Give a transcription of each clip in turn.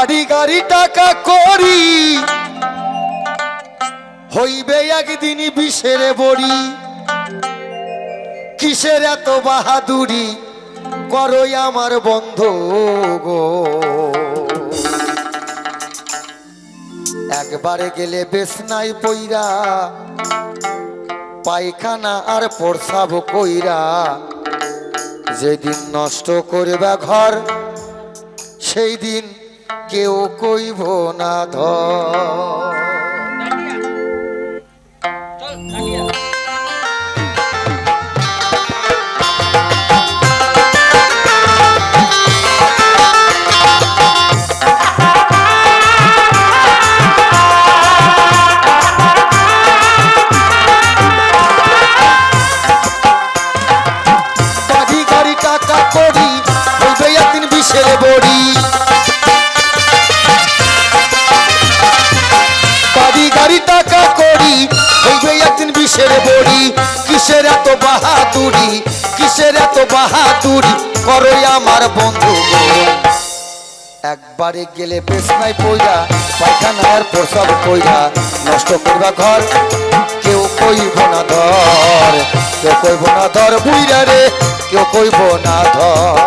বাড়ি গাড়ি টাকা করি। হইবে একদিনই বিষের বড়ি। কিসের এত বাহাদুরি? করই আমার বন্ধ গো। একবারে গেলে বেশ নাই পইরা, পায়খানা আর প্রসাব কইরা। যেদিন নষ্ট করবে ঘর সেই দিন কেউ কইব না ধর। বাহাদুরি? কিসের এত বাহাদুরি? করই আমার বন্ধু। একবারে গেলে বেশ নাই পইরা, পায়খানার প্রসব কইরা নষ্ট করবা ঘর। কেউ কইব না ধর, কেউ কইব না ধর বুইরা রে, কেউ কইব না ধর।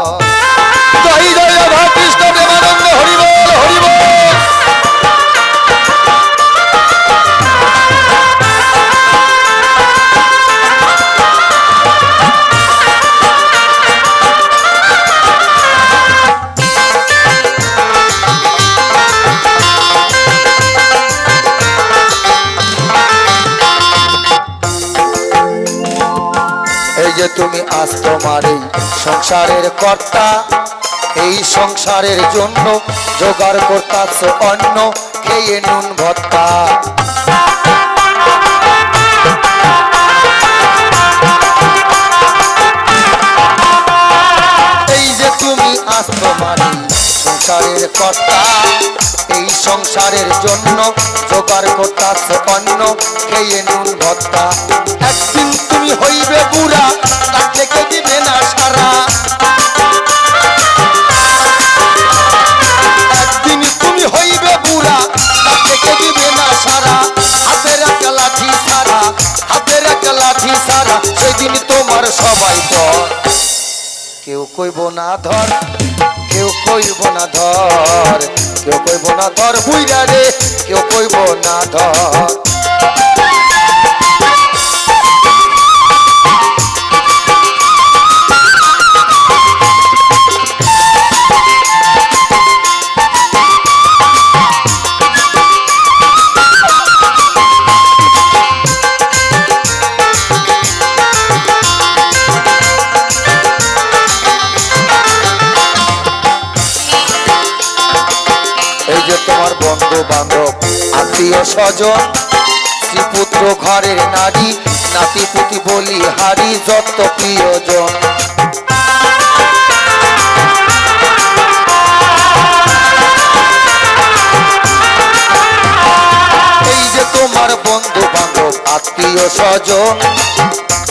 তুমি আজ তোমার এই সংসারের কর্তা। এই সংসারের জন্য জোগাড় করতাছ অন্য খেয়ে নুন, ভত্তা। এই যে তুমি আজ তোমার সংসারের কর্তা এই সংসারের জন্য, জোগাড় করতাছ অন্য খেয়ে নুন ভত্তা একদিন তুমি হইবে বুড়া, তার থেকে দিবে না সারা একদিন তুমি হইবে বুড়া, তার থেকে দিবে না সারা হাতের একটা লাঠি সারা হাতের একটা লাঠি সারা সেদিন তোমার সবাই পর। কেউ কইব না ধর, কেউ কইব না ধর। কেউ কইব না ধর বুইরা রে কেউ কইব না ধর। বান্ধব আত্মীয় স্বজন, শ্রীপুত্র ঘরের নারী নাতি পুতি বলি হারি যত প্রিয়জন। এই যে তোমার বন্ধু বান্ধব আত্মীয় স্বজন,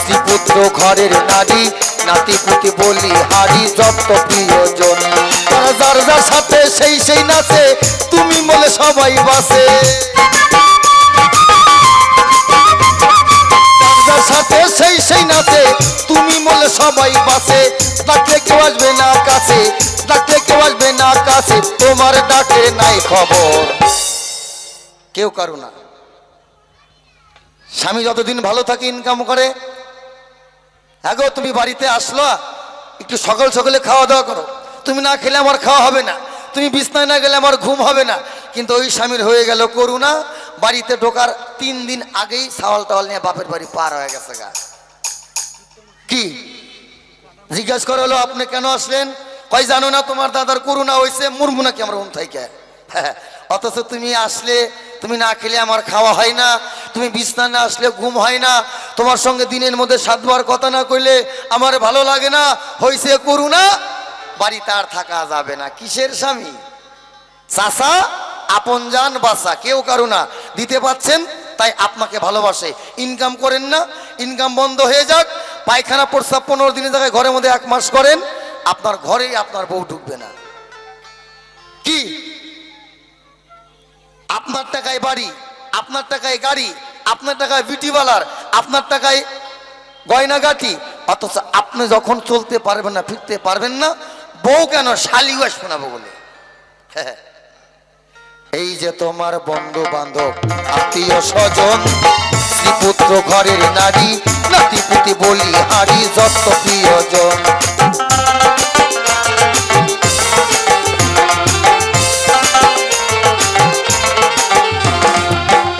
শ্রীপুত্র ঘরের নারী নাতি পুতি বলি হারি যত প্রিয়জন। যার যার সাথে সেই সেই নাচে তুমি বলে সবাই বাসে। সাথে সেই সেই নাচে, তুমি বলে সবাই বাসে। ডাকলে কেউ আসবে না কাছে ডাকলে কেউ আসবে না কাছে, তোমার ডাকে নাই খবর। কেউ কারও না। স্বামী যতদিন ভালো থাকে ইনকাম করে হ্যাঁ গো, তুমি বাড়িতে আসলো, একটু সকাল সকালে খাওয়া দাওয়া করো। তুমি না খেলে আমার খাওয়া হবে না। তুমি বিছনায় না গেলে আমার ঘুম হবে না। কিন্তু ওই স্বামীর হয়ে গেল করুণা। বাড়িতে ঢোকার তিন দিন আগেই সাওয়াল টাওয়াল নিয়ে বাপের বাড়ি পার হয়ে গেছে গা। কি? জিজ্ঞাসা করা হলো আপনি কেন আসলেন? কই জানো না তোমার দাদার করুণা হয়েছে মুরমু নাকি আমার উন থেকে? হ্যাঁ, অথচ তুমি আসলে তুমি না খেলে আমার খাওয়া হয় না। তুমি বিছনা না আসলে ঘুম হয় না। তোমার সঙ্গে দিনের মধ্যে সাতবার কথা না কইলে আমার ভালো লাগে না। হয়েছে করুণা। বাড়িতে আর থাকা যাবে না। কিসের স্বামী? চাষা আপন যান বাসা কেউ কারও না। দিতে পাচ্ছেন, তাই আপনাকে ভালোবাসে। ইনকাম করেন না, ইনকাম বন্ধ হয়ে যাক। পায়খানা প্রস্তাব পনেরো দিনের জায়গায় ঘরের মধ্যে এক মাস করেন, আপনার ঘরেই আপনার বউ ঢুকবে না। কি? আপনার টাকায় বাড়ি, আপনার টাকায় গাড়ি, আপনার টাকায় বিউটিওয়ালার আপনার টাকায় গয়নাগাটি, অথচ আপনি যখন চলতে পারবেন না, ফিরতে পারবেন না বউ কেন শালিও শোনাবো বলে। এই যে তোমার বন্ধু বান্ধব আত্মীয় স্বজন, শ্রীপুত্র ঘরের নারী, নাতিপুতি বলি হাড়ি যত প্রিয়জন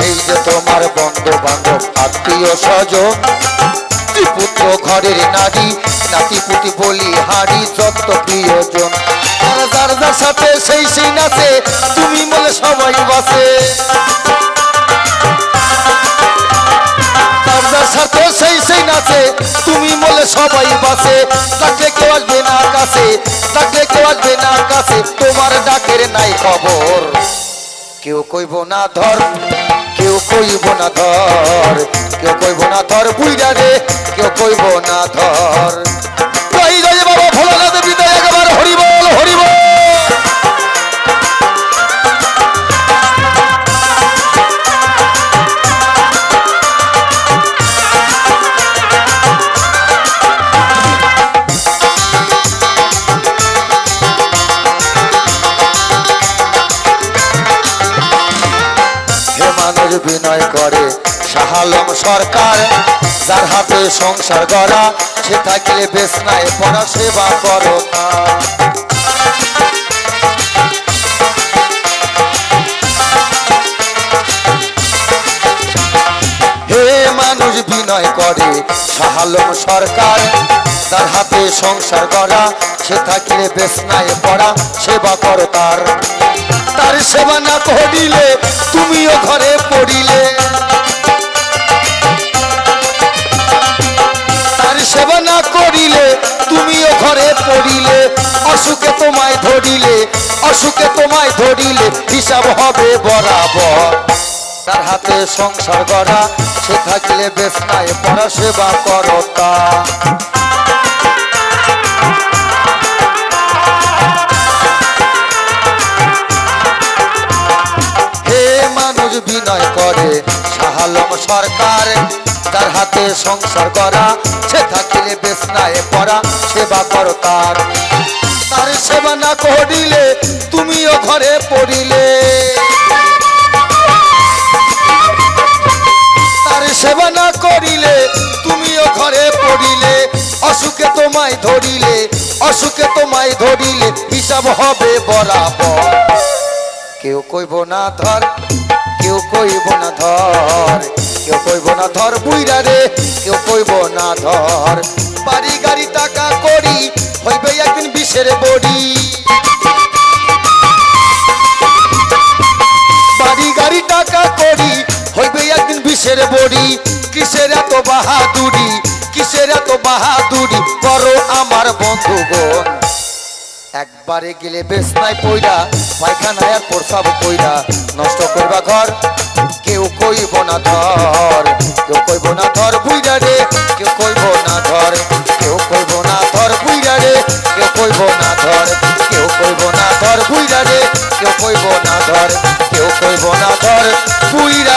এই যে তোমার বন্ধু বান্ধব আত্মীয় স্বজন পুত্র ঘরের নারী নাতিপুতি বলি হাড়ি যত প্রিয়জন। যার সাথে সেই সেই নাচে, তুমি বলে সবাই বাসে। সাথে সেই সেই নাচে, তুমি বলে সবাই বাসে। ডাকলে কেউ আসবে না কাছে, ডাকলে কেউ আসবে না কাছে, তোমার ডাকের নাই খবর। কেউ কইব না ধর কেউ কইব না ধর, কেউ কইব না ধর বুইরা রে, কেউ কইব না ধর। কই বাবা ভোলানাথ মানুষ বিনয় করে। শাহালম সরকার, যার হাতে সংসার গড়া, সে থাকলে বেশ নাই পড়া সেবা করো না। হে মানুষ বিনয় করে, শাহালম সরকার তার হাতে সংসার গড়া সে থাকলে বেশ নাই পড়া, সেবা করো তার। তার সেবা না করিলে তুমিও ঘরে পড়িলে। তার সেবা না করিলে তুমিও ঘরে পড়িলে। অসুখে তোমায় ধরিলে, অসুখে তোমায় ধরিলে হিসাব হবে বরাবর। তার হাতে সংসার গড়া সে থাকলে বেশ নাই পড়া, সেবা করো তা সরকার তার হাতে সংসার করা, সে থাকিলে বেশ নাই পড়া, সেবা করো তার সেবা না করিলে তুমিও ঘরে পড়িলে। তার সেবা না করিলে তুমিও ঘরে পড়িলে। অসুখে তোমায় ধরিলে, অসুখে তোমায় ধরিলে, হিসাব হবে বরাবর। কেউ কইব না ধর কেউ কইব না ধর, কেউ কইব না ধর বুইরা রে, কেউ কইব না ধর। বাড়ি গাড়ি টাকা করি, হইবে একদিন বিষের বড়ি। বাড়ি গাড়ি টাকা করি, হইবে একদিন বিষের বড়ি। কিসের এত বাহাদুরি, কিসের এত বাহাদুরি? করো আমার বন্ধুগণ একবারে গেলে বেশ নাই পইরা, পায়খানায় আর প্রসাব কইরা। নষ্ট করবা ঘর, কেউ কইব না ধর কেউ কইব না ধর বুইরা রে, কেউ কইব না ধর কেউ কইব না ধর বুইরা রে, কেউ কইব না ধর কেউ কইব না ধর বুইরা রে, কেউ কইব না ধর কেউ কইব না ধর বুইরা